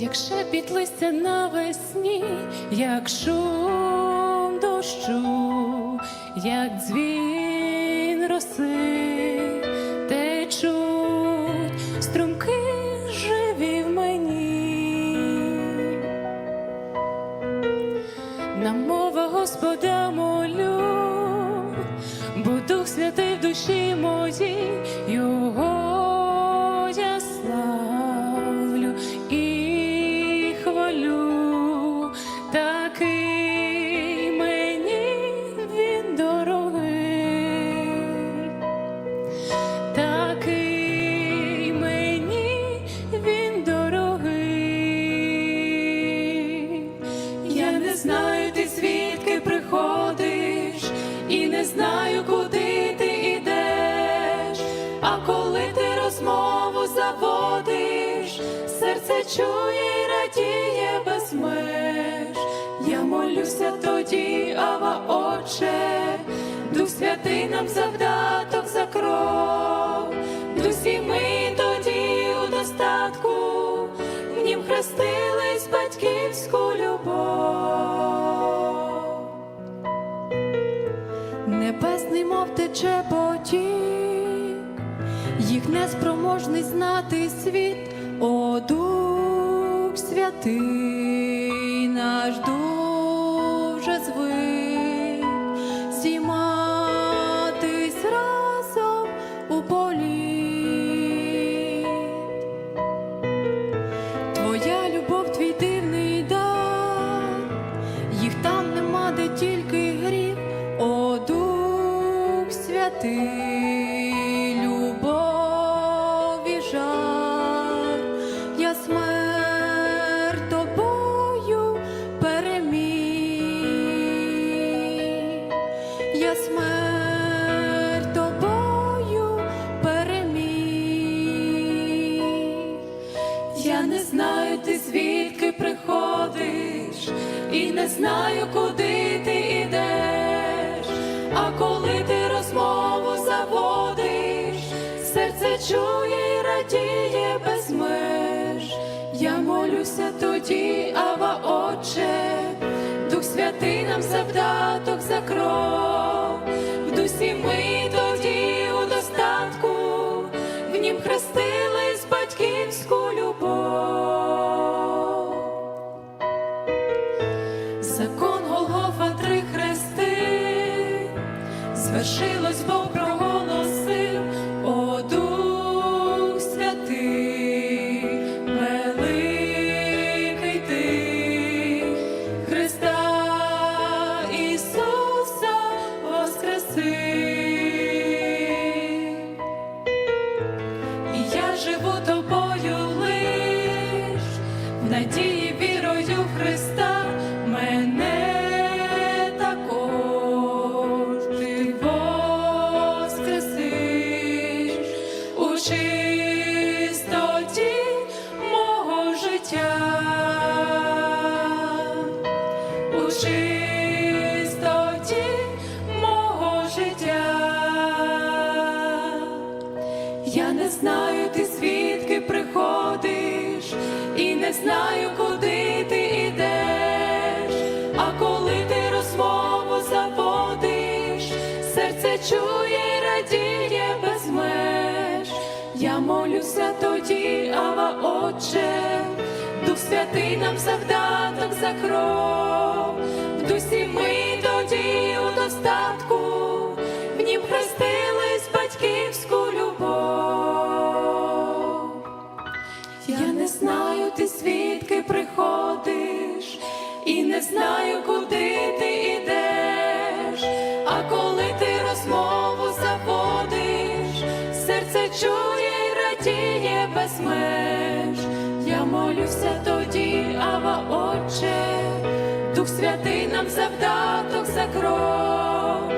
Як шепіт листя навесні, як шум дощу, як дзвін роси, течуть струмки бо Дух Святий в душі моїй, Його знаю, куди ти йдеш. А коли ти розмову заводиш, серце чує і радіє без меж. Я молюся тоді, ава Отче, Дух Святий нам завдаток за кров, дусі ми тоді у достатку, в нім хрестились батьківську любов. Небесний, мов тече потік, їх неспроможний знати світ, о Дух Святий, наш дуже звик зійматись разом у полі. Твоя любов, твій дивний дар, їх там нема, де тільки Святий, любов і жар, я смерть тобою переміг, я смерть тобою переміг. Я не знаю, ти звідки приходиш, і не знаю, куди чує і радіє без меж. Я молюся тоді, ава Отче, Дух Святий нам завдаток за кров, в дусі ми тоді у достатку, в нім хрестились батьківську любов. Закон Голгофа три хрести, звершилось, Бог надії вірою в Христа. Мене також. У чистоті мого життя, у чистоті мого життя. Я не знаю, не знаю, куди ти йдеш. А коли ти розмову заводиш, серце чує і радіє без меж. Я молюся тоді, ава Отче, Дух Святий нам завдаток за кров, в дусі ми тоді у достатку, в нім хрестились знаю, куди ти йдеш. А коли ти розмову заводиш, серце чує і радіє без меж. Я молюся тоді, ава Отче, Дух Святий нам завдаток за кров,